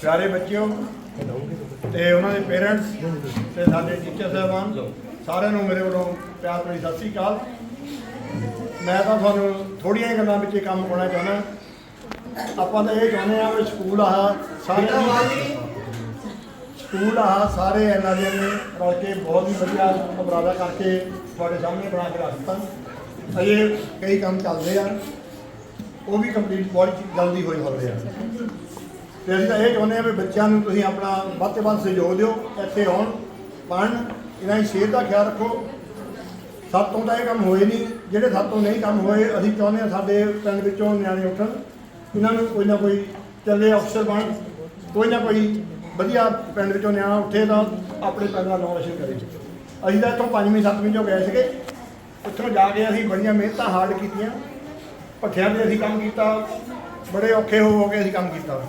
ਪਿਆਰੇ ਬੱਚਿਓ ਤੇ ਉਹਨਾਂ ਦੇ ਪੇਰੈਂਟਸ ਤੇ ਸਾਡੇ ਟੀਚਰ ਸਾਹਿਬਾਨ ਸਾਰਿਆਂ ਨੂੰ ਮੇਰੇ ਵੱਲੋਂ ਪਿਆਰ ਭਰੀ ਸਤਿ ਸ੍ਰੀ ਅਕਾਲ। ਮੈਂ ਤਾਂ ਤੁਹਾਨੂੰ ਥੋੜੀਆਂ ਹੀ ਗੱਲਾਂ ਵਿੱਚ ਇਹ ਕੰਮ ਪਾਉਣਾ ਚਾਹੁੰਦਾ। ਆਪਾਂ ਤਾਂ ਇਹ ਚਾਹੁੰਦੇ ਆ ਵੀ ਸਕੂਲ ਆਹ ਸਾਰੇ ਸਕੂਲ ਆਹ ਸਾਰੇ ਇਹਨਾਂ ਦੇ ਨੇ ਰਲ ਕੇ ਬਹੁਤ ਹੀ ਵਧੀਆ ਉਪਰਾਲਾ ਕਰਕੇ ਤੁਹਾਡੇ ਸਾਹਮਣੇ ਬਣਾ ਕੇ ਰੱਖ ਦਿੱਤਾ ਅਜੇ ਕਈ ਕੰਮ ਚੱਲਦੇ ਆ। ਉਹ ਵੀ ਕੰਪਲੀਟ ਬਹੁਤ ਜਲਦੀ ਹੋਈ ਹੋਵੇ ਆ। ਤੇ ਅਸੀਂ ਤਾਂ ਇਹ ਚਾਹੁੰਦੇ ਹਾਂ ਵੀ ਬੱਚਿਆਂ ਨੂੰ ਤੁਸੀਂ ਆਪਣਾ ਵੱਧ ਤੋਂ ਵੱਧ ਸਹਿਯੋਗ ਦਿਓ, ਇੱਥੇ ਆਉਣ, ਪੜ੍ਹਨ, ਇਹਨਾਂ ਦੀ ਸਿਹਤ ਦਾ ਖਿਆਲ ਰੱਖੋ। ਸਾਤੋਂ ਤਾਂ ਇਹ ਕੰਮ ਹੋਏ ਨਹੀਂ, ਜਿਹੜੇ ਸਾਤੋਂ ਨਹੀਂ ਕੰਮ ਹੋਏ, ਅਸੀਂ ਚਾਹੁੰਦੇ ਹਾਂ ਸਾਡੇ ਪਿੰਡ ਵਿੱਚੋਂ ਨਿਆਣੇ ਉੱਠਣ, ਇਹਨਾਂ ਨੂੰ ਕੋਈ ਨਾ ਕੋਈ ਚੱਲੇ ਅਫਸਰ ਬਣ, ਕੋਈ ਨਾ ਕੋਈ ਵਧੀਆ ਪਿੰਡ ਵਿੱਚੋਂ ਨਿਆਣਾ ਉੱਠੇ ਤਾਂ ਆਪਣੇ ਪਿੰਡ ਦਾ ਨਾਮ ਰੋਸ਼ਨ ਕਰੇ। ਅਸੀਂ ਤਾਂ ਇੱਥੋਂ ਪੰਜਵੀਂ, ਸੱਤਵੀਂ ਚੋਂ ਗਏ ਸੀਗੇ, ਉੱਥੋਂ ਜਾ ਕੇ ਅਸੀਂ ਬੜੀਆਂ ਮਿਹਨਤਾਂ ਹਾਰਡ ਕੀਤੀਆਂ, ਭੱਠਿਆਂ ਤੇ ਅਸੀਂ ਕੰਮ ਕੀਤਾ, ਬੜੇ ਔਖੇ ਹੋ ਹੋ ਕੇ ਅਸੀਂ ਕੰਮ ਕੀਤਾ।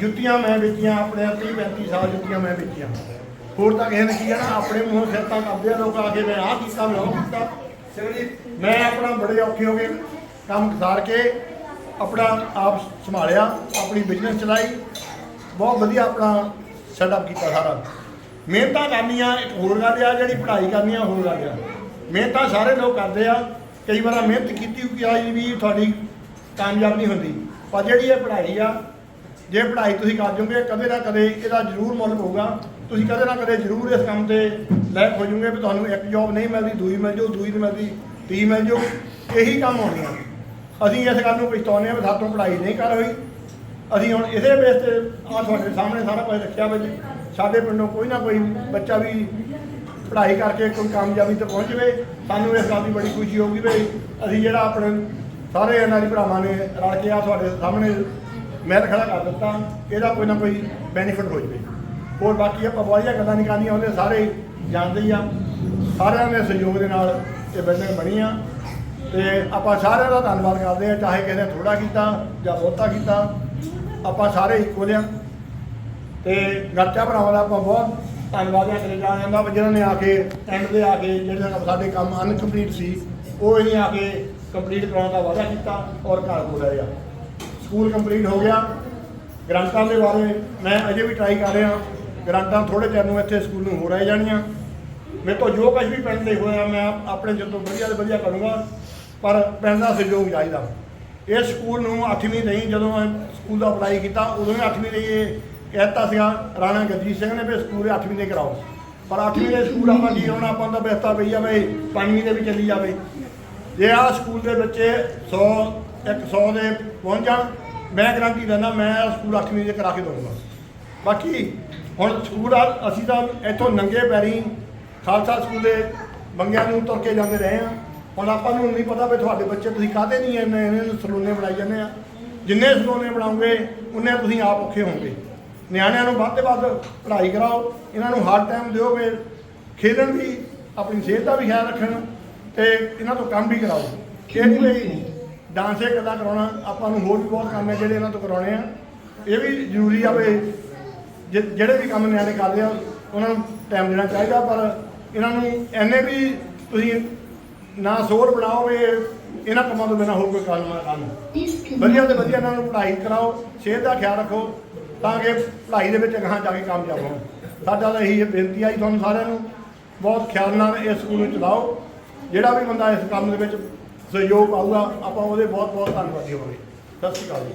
ਜੁੱਤੀਆਂ ਮੈਂ ਵੇਚੀਆਂ, ਆਪਣੇ 30 35 ਸਾਲ ਜੁੱਤੀਆਂ ਮੈਂ ਵੇਚੀਆਂ। ਹੋਰ ਤਾਂ ਕਿਸੇ ਨੇ ਕੀ ਕਹਿਣਾ? ਆਪਣੇ ਮੂੰਹੋਂ ਸਿਰਤਾਂ ਕਰਦੇ ਆ, ਲੋਕ ਆ ਕੇ ਮੈਂ ਆਹ ਕੀਤਾ, ਮੈਂ ਉਹ ਕੀਤਾ। ਮੈਂ ਆਪਣਾ ਬੜੇ ਔਖੇ ਹੋ ਕੇ ਕੰਮ ਖਸਾਰ ਕੇ, ਆਪਣਾ ਆਪ ਸੰਭਾਲਿਆ, ਆਪਣੀ ਬਿਜ਼ਨਸ ਚਲਾਈ। ਬਹੁਤ ਵਧੀਆ ਆਪਣਾ ਸੈਟਅਪ ਕੀਤਾ ਸਾਰਾ। ਮਿਹਨਤਾਂ ਕਰਨੀਆਂ, ਇੱਕ ਹੋਰ ਗੱਲ ਆ ਜਿਹੜੀ ਪੜ੍ਹਾਈ ਕਰਨੀ ਆ, ਹੋਰ ਗੱਲ ਆ। ਮਿਹਨਤਾਂ ਸਾਰੇ ਲੋਕ ਕਰਦੇ ਆ। ਕਈ ਵਾਰ ਮਿਹਨਤ ਕੀਤੀ ਹੋਈ ਆ ਵੀ ਤੁਹਾਡੀ ਕਾਮਯਾਬ ਨਹੀਂ ਹੁੰਦੀ। ਪਰ ਜਿਹੜੀ ਇਹ ਪੜ੍ਹਾਈ ਆ ਜੇ ਪੜ੍ਹਾਈ ਤੁਸੀਂ ਕਰ ਜੋਗੇ, ਕਦੇ ਨਾ ਕਦੇ ਇਹਦਾ ਜ਼ਰੂਰ ਮੁੱਲ ਹੋਊਗਾ ਤੁਸੀਂ ਕਦੇ ਨਾ ਕਦੇ ਜ਼ਰੂਰ ਇਸ ਕੰਮ ਤੇ ਲਾਇਕ ਹੋ ਜੋਗੇ ਵੀ ਤੁਹਾਨੂੰ ਇੱਕ ਜੌਬ ਨਹੀਂ ਮਿਲਦੀ, ਦੂਈ ਮਿਲ ਜਾਊ, ਦੂਈ ਨਹੀਂ ਮਿਲਦੀ ਤੀ ਮਿਲ ਜਾਊ। ਇਹੀ ਕੰਮ ਹੋਣੀਆਂ ਅਸੀਂ ਇਸ ਗੱਲ ਨੂੰ ਪਛਤਾਉਂਦੇ ਹਾਂ ਵੀ ਸਾਤੋਂ ਪੜ੍ਹਾਈ ਨਹੀਂ ਕਰ ਹੋਈ। ਅਸੀਂ ਹੁਣ ਇਹਦੇ ਬੇਸ ਤੇ ਆ ਤੁਹਾਡੇ ਸਾਹਮਣੇ ਸਾਰਾ ਕੁਝ ਰੱਖਿਆ ਵਾ ਜੀ। ਸਾਡੇ ਪਿੰਡੋਂ ਕੋਈ ਨਾ ਕੋਈ ਬੱਚਾ ਵੀ ਪੜ੍ਹਾਈ ਕਰਕੇ ਕੋਈ ਕਾਮਯਾਬੀ ਤੇ ਪਹੁੰਚ ਜਾਵੇ। ਸਾਨੂੰ ਇਸ ਗੱਲ ਦੀ ਬੜੀ ਖੁਸ਼ੀ ਹੋਊਗੀ ਵੀ ਅਸੀਂ ਜਿਹੜਾ ਆਪਣੇ ਸਾਰੇ ਇਹਨਾਂ ਦੀ ਭਰਾਵਾਂ ਨੇ ਰਲ ਕੇ ਆ ਤੁਹਾਡੇ ਸਾਹਮਣੇ ਮਹਿਲ ਖੜਾ ਕਰ ਦਿੱਤਾ, ਇਹਦਾ ਕੋਈ ਨਾ ਕੋਈ ਬੈਨੀਫਿਟ ਹੋ ਜਾਵੇ। ਹੋਰ ਬਾਕੀ ਆਪਾਂ ਬਹੁਤੀਆਂ ਗੱਲਾਂ ਨਹੀਂ ਕਰਨੀਆਂ ਉਹਦੇ ਸਾਰੇ ਜਾਣਦੇ ਹੀ ਆ। ਸਾਰਿਆਂ ਦੇ ਸਹਿਯੋਗ ਦੇ ਨਾਲ ਇਹ ਬਿਲਡਿੰਗ ਬਣੀ ਆ। ਤੇ ਆਪਾਂ ਸਾਰਿਆਂ ਦਾ ਧੰਨਵਾਦ ਕਰਦੇ ਆ, ਚਾਹੇ ਕਿਸੇ ਨੇ ਥੋੜਾ ਕੀਤਾ ਜਾਂ ਬਹੁਤਾ ਕੀਤਾ, ਆਪਾਂ ਸਾਰੇ ਇੱਕੋ ਜਿਹਾ ਤੇ ਗੱਚਾ ਭਰਾਵਾਂ ਦਾ ਆਪਾਂ ਬਹੁਤ ਧੰਨਵਾਦ ਹੈ ਕਰੇ ਜਾਣ ਜਾਂਦਾ ਜਿਨ੍ਹਾਂ ਨੇ ਆ ਕੇ ਐਂਡ ਦੇ ਆ ਕੇ ਜਿਹੜੇ ਸਾਡੇ ਕੰਮ ਅਨਕੰਪਲੀਟ ਸੀ, ਉਹ ਇਹਨੇ ਆ ਕੇ ਕੰਪਲੀਟ ਕਰਾਉਣ ਦਾ ਵਾਅਦਾ ਕੀਤਾ ਔਰ ਘਰ ਬੁਲਾਇਆ ਸਕੂਲ ਕੰਪਲੀਟ ਹੋ ਗਿਆ। ਗ੍ਰਾਂਟਾਂ ਦੇ ਬਾਰੇ ਮੈਂ ਅਜੇ ਵੀ ਟਰਾਈ ਕਰ ਰਿਹਾ। ਗ੍ਰਾਂਟਾਂ ਥੋੜੇ ਚਿਰ ਨੂੰ ਇੱਥੇ ਸਕੂਲ ਨੂੰ ਹੋ ਰਹਿ ਜਾਣੀਆਂ। ਮੇਰੇ ਤੋਂ ਜੋ ਕੁਝ ਵੀ ਪਿੰਡ ਲਈ ਹੋਇਆ ਮੈਂ ਆਪਣੇ ਜਦੋਂ ਵਧੀਆ ਤੋਂ ਵਧੀਆ ਕਰੂੰਗਾ। ਪਰ ਪਿੰਡ ਦਾ ਸਹਿਯੋਗ ਚਾਹੀਦਾ। ਇਹ ਸਕੂਲ ਨੂੰ 8ਵੀਂ ਨਹੀਂ ਜਦੋਂ ਮੈਂ ਸਕੂਲ ਦਾ ਅਪਲਾਈ ਕੀਤਾ, ਉਦੋਂ ਹੀ 8ਵੀਂ ਦੇ ਇਹ ਕਹਿਤਾ ਸੀਗਾ, ਰਾਣਾ ਗਜੀਤ ਸਿੰਘ ਨੇ ਵੀ ਸਕੂਲ 8ਵੀਂ ਦੇ ਕਰਾਓ। ਪਰ 8ਵੀਂ ਦੇ ਸਕੂਲ ਆਪਾਂ ਕੀ ਹੋਣਾ ਆਪਾਂ ਦਾ ਬਿਹਤਾ ਪਈ ਜਾਵੇ 5ਵੀਂ ਦੇ ਵੀ ਚੱਲੀ ਜਾਵੇ। ਜੇ ਆ ਸਕੂਲ ਦੇ ਬੱਚੇ 100 100 ਦੇ ਪਹੁੰਚ ਜਾਣ ਮੈਂ ਗਰੰਟੀ ਦਿੰਦਾ, ਮੈਂ ਸਕੂਲ 8ਵੀਂ ਦੇ ਕਰਾ ਕੇ ਦਊਂਗਾ। ਬਾਕੀ ਹੁਣ ਸਕੂਲ ਅਸੀਂ ਤਾਂ ਇੱਥੋਂ ਨੰਗੇ ਪੈਰੀ ਖਾਲਸਾ ਸਕੂਲ ਦੇ ਬੰਗਿਆਂ ਨੂੰ ਤੁਰ ਕੇ ਜਾਂਦੇ ਰਹੇ ਆ ਹੁਣ ਆਪਾਂ ਨੂੰ ਨਹੀਂ ਪਤਾ ਵੀ ਤੁਹਾਡੇ ਬੱਚੇ ਤੁਸੀਂ ਕਾਹਦੇ ਨਹੀਂ ਇੰਨੇ ਇਹਨਾਂ ਨੂੰ ਸਲੂਨੇ ਬਣਾਈ ਜਾਂਦੇ ਆ। ਜਿੰਨੇ ਸਲੂਨੇ ਬਣਾਉਂਗੇ ਉਨੇ ਤੁਸੀਂ ਆਪ ਔਖੇ ਹੋਵੋਗੇ। ਨਿਆਣਿਆਂ ਨੂੰ ਵੱਧ ਤੋਂ ਵੱਧ ਪੜ੍ਹਾਈ ਕਰਾਓ, ਇਹਨਾਂ ਨੂੰ ਹਰ ਟਾਈਮ ਦਿਓਗੇ ਖੇਡਣ ਵੀ ਆਪਣੀ ਸਿਹਤ ਦਾ ਵੀ ਖਿਆਲ ਰੱਖਣ ਤੇ ਇਹਨਾਂ ਤੋਂ ਕੰਮ ਵੀ ਕਰਾਓ। ਇਹ ਨਹੀਂ ਡਾਂਸ ਇਹ ਇਕੱਲਾ ਕਰਾਉਣਾ, ਆਪਾਂ ਨੂੰ ਹੋਰ ਵੀ ਬਹੁਤ ਕੰਮ ਹੈ ਜਿਹੜੇ ਇਹਨਾਂ ਤੋਂ ਕਰਾਉਣੇ ਆ। ਇਹ ਵੀ ਜ਼ਰੂਰੀ ਆ ਵੀ ਜਿ- ਜਿਹੜੇ ਵੀ ਕੰਮ ਨਿਆਣੇ ਕਰਦੇ ਆ, ਉਹਨਾਂ ਨੂੰ ਟਾਈਮ ਦੇਣਾ ਚਾਹੀਦਾ, ਪਰ ਇਹਨਾਂ ਨੂੰ ਐਨੇ ਵੀ ਤੁਸੀਂ ਨਾ ਸੋਰ ਬਣਾਓ ਵੀ ਇਹਨਾਂ ਕੰਮਾਂ ਤੋਂ ਬਿਨਾਂ ਹੋਰ ਕੋਈ ਕੰਮ ਨਾ ਕਰਨ ਵਧੀਆ ਤੇ ਵਧੀਆ ਇਹਨਾਂ ਨੂੰ ਪੜ੍ਹਾਈ ਕਰਾਓ, ਸਿਹਤ ਦਾ ਖਿਆਲ ਰੱਖੋ, ਤਾਂ ਕਿ ਪੜ੍ਹਾਈ ਦੇ ਵਿੱਚ ਅਗਾਂਹ ਜਾ ਕੇ ਕਾਮਯਾਬ ਹੋਣ। ਸਾਡਾ ਤਾਂ ਇਹੀ ਬੇਨਤੀ ਆ ਜੀ ਤੁਹਾਨੂੰ ਸਾਰਿਆਂ ਨੂੰ, ਬਹੁਤ ਖਿਆਲ ਨਾਲ ਇਸ ਸਕੂਲ ਨੂੰ ਚਲਾਓ। ਜਿਹੜਾ ਵੀ ਬੰਦਾ ਇਸ ਕੰਮ ਦੇ ਵਿੱਚ ਸਹਿਯੋਗ ਪਾਊਗਾ ਆਪਾਂ ਉਹਦੇ ਬਹੁਤ ਬਹੁਤ ਧੰਨਵਾਦੀ ਹੋਵਾਂਗੇ। ਸਤਿ ਸ਼੍ਰੀ ਅਕਾਲ ਜੀ।